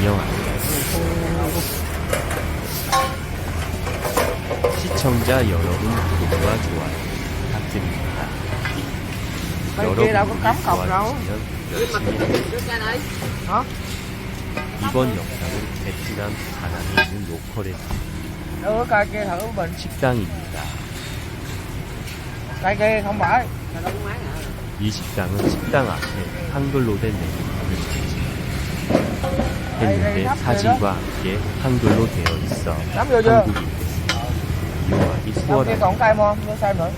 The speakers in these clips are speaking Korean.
유명합니다. 시청자 여러분 구독과 좋아요 부탁드립니다. Đâu. 도와주시면 열심히. Hả? 이번 영상은 베트남 다낭에 있는 로컬의 thử bình 식당입니다. 이 식당은 식당 앞에 한글로 된 메뉴판을 설치 했는데 사진과 함께 한글로 되어 있어 không? Vô xem nữa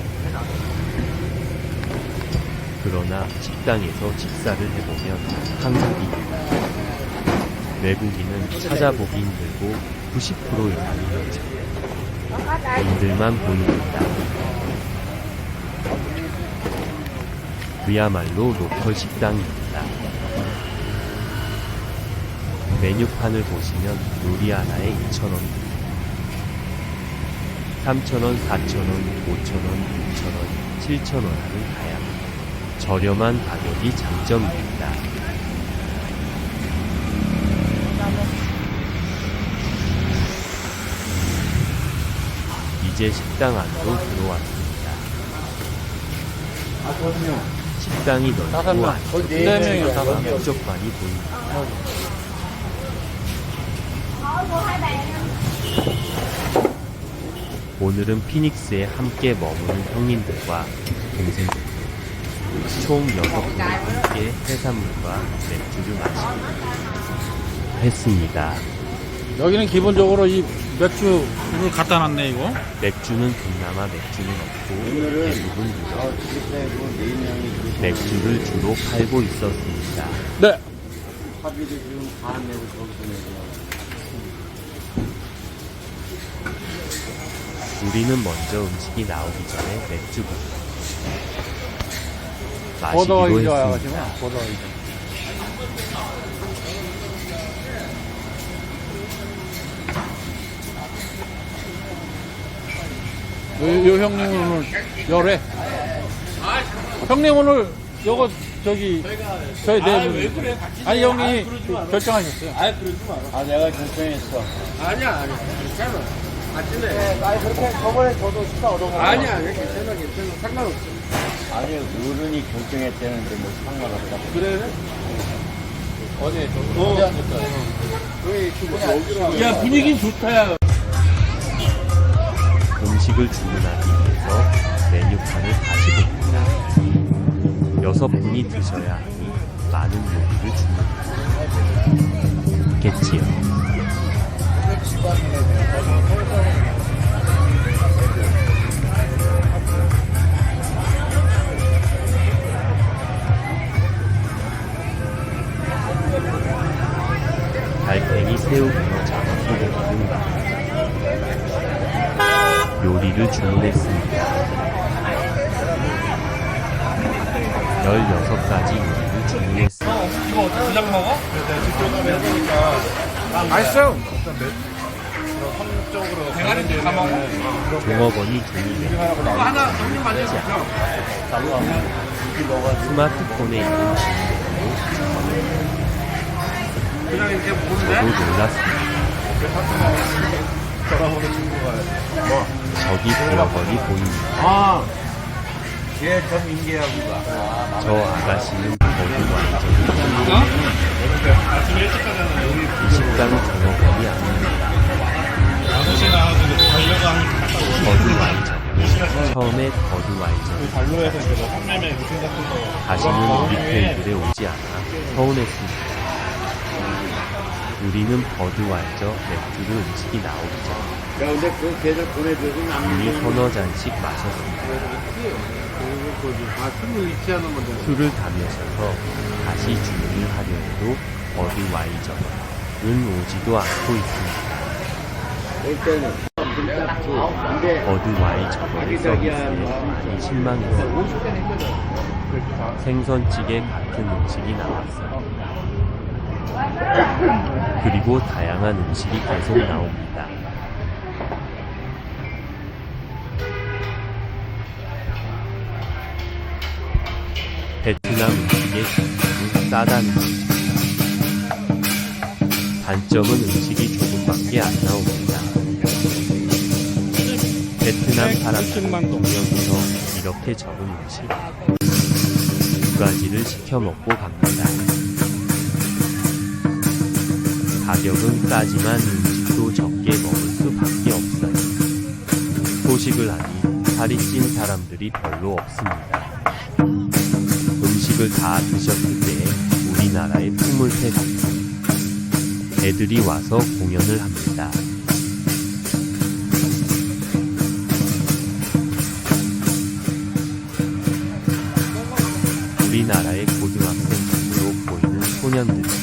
그러나 식당에서 식사를 해보면 한국인입니다. 외국인은 찾아보기 힘들고 90% 이상이 인들만 보입니다. 그야말로 로컬 식당입니다. 메뉴판을 보시면 요리 하나에 2,000원, 3,000원, 4,000원, 5,000원, 6,000원, 7,000원 하는 다양 저렴한 가격이 장점입니다. 이제 식당 안으로 들어왔습니다. 식당이 넓고 안쪽에 네 명. 한적반이 보입니다. 오늘은 피닉스에 함께 머무는 형님들과 동생들 총 6분이 함께 해산물과 맥주를 마시고 했습니다. 여기는 기본적으로 이 맥주를 갖다 놨네 이거 맥주는 동남아 맥주는 없고 대부분 유럽 맥주를 주로 팔고 있었습니다. 네 우리는 먼저 음식이 나오기 전에 맥주부터 마시기로 와가지고 했습니다. 요, 요 형님 오늘 열애 형님 오늘 요거 저기 저희 네분 아니 형님이 결정하셨어요 아 내가 결정했어. 아니야, 아니야. 괜찮아. 아침에. 아니 그렇게 저번에 저도 식사 얻어먹어 아니야. 괜찮아, 괜찮아. 상관없어. 아니 어른이 결정했다는데 뭐 상관없다. 그래? 어제 야, 분위기 좋다, 야. 음식을 주문하기 위해서 메뉴판을 다시 봅니다. 여섯 분이 드셔야 하니 많은 요리를 주문하겠지요. 달팽이 새우 문어 등 요리를 주문했습니다. 16가지 요리를 주문했습니다. 이거 그냥 먹어? 맛있어 대가리 다 먹어? 종업원이 종이에 하나, 형님 만져 스마트폰에 있는 그냥 이렇게 저도 보는데? 놀랐습니다. 저기 부러거리 보입니다. 아, 걔전 인계하고가. 저 아가씨는 거기 완전히 이 식당은 종업원이 아닙니다. 버드 와이전 처음에 버드 와이전 다시는 우리 테이블에 오지 않아 서운했습니다. 우리는 버드와이저 맥주를 음식이 나오기 전 야, 근데 그거 걔들 보내줘도 이미 남는 서너 잔씩 마셨습니다. 아, 술을 위치하는 건데. 술을 다 마셔서 다시 주문을 하려 해도 버드 와이저는 오지도 않고 있습니다. 일단은 근데 버드 와이저의 서비스에 20만원 생선찌개 같은 음식이 나왔어요. 그리고 다양한 음식이 계속 나옵니다. 베트남 음식의 전부는 싸다는 것입니다. 단점은 음식이 조금밖에 안 나옵니다. 베트남 사람들은 공연에서 이렇게 적은 음식 두 가지를 시켜 먹고 갑니다. 가격은 싸지만 음식도 적게 먹을 수밖에 없어요. 소식을 하니 살이 찐 사람들이 별로 없습니다. 음식을 다 드셨을 때 우리나라의 풍물패 같은 애들이 와서 공연을 합니다. 우리나라의 고등학생 정도로 보이는 소년들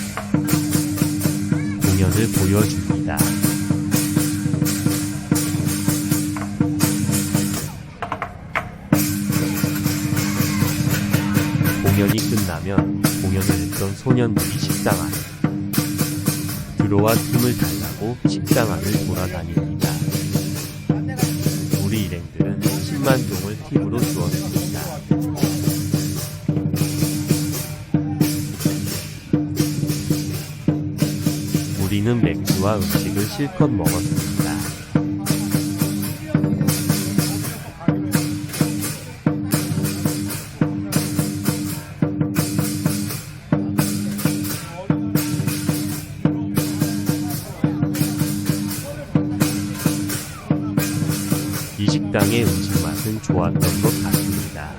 이 공연을 보여줍니다. 공연이 끝나면 공연을 했던 소년들이 식당 안에 들어와 팀을 달라고 식당 안을 돌아다닙니 우리는 맥주와 음식을 실컷 먹었습니다. 이 식당의 음식 맛은 좋았던 것 같습니다.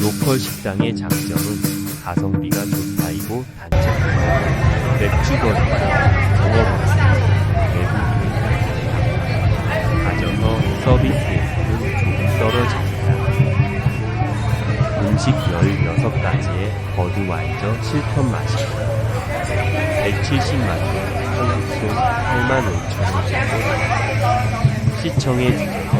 로컬 식당의 장점은 가성비가 좋다 단점은 맥주거리가 경험없는 외국인의 가져서 서비스에서는 조금 떨어집니다. 음식 16가지의 버드 와이저 실컷 마시고 170만원 한국돈 8만 5천원 정도 시청해 주셔서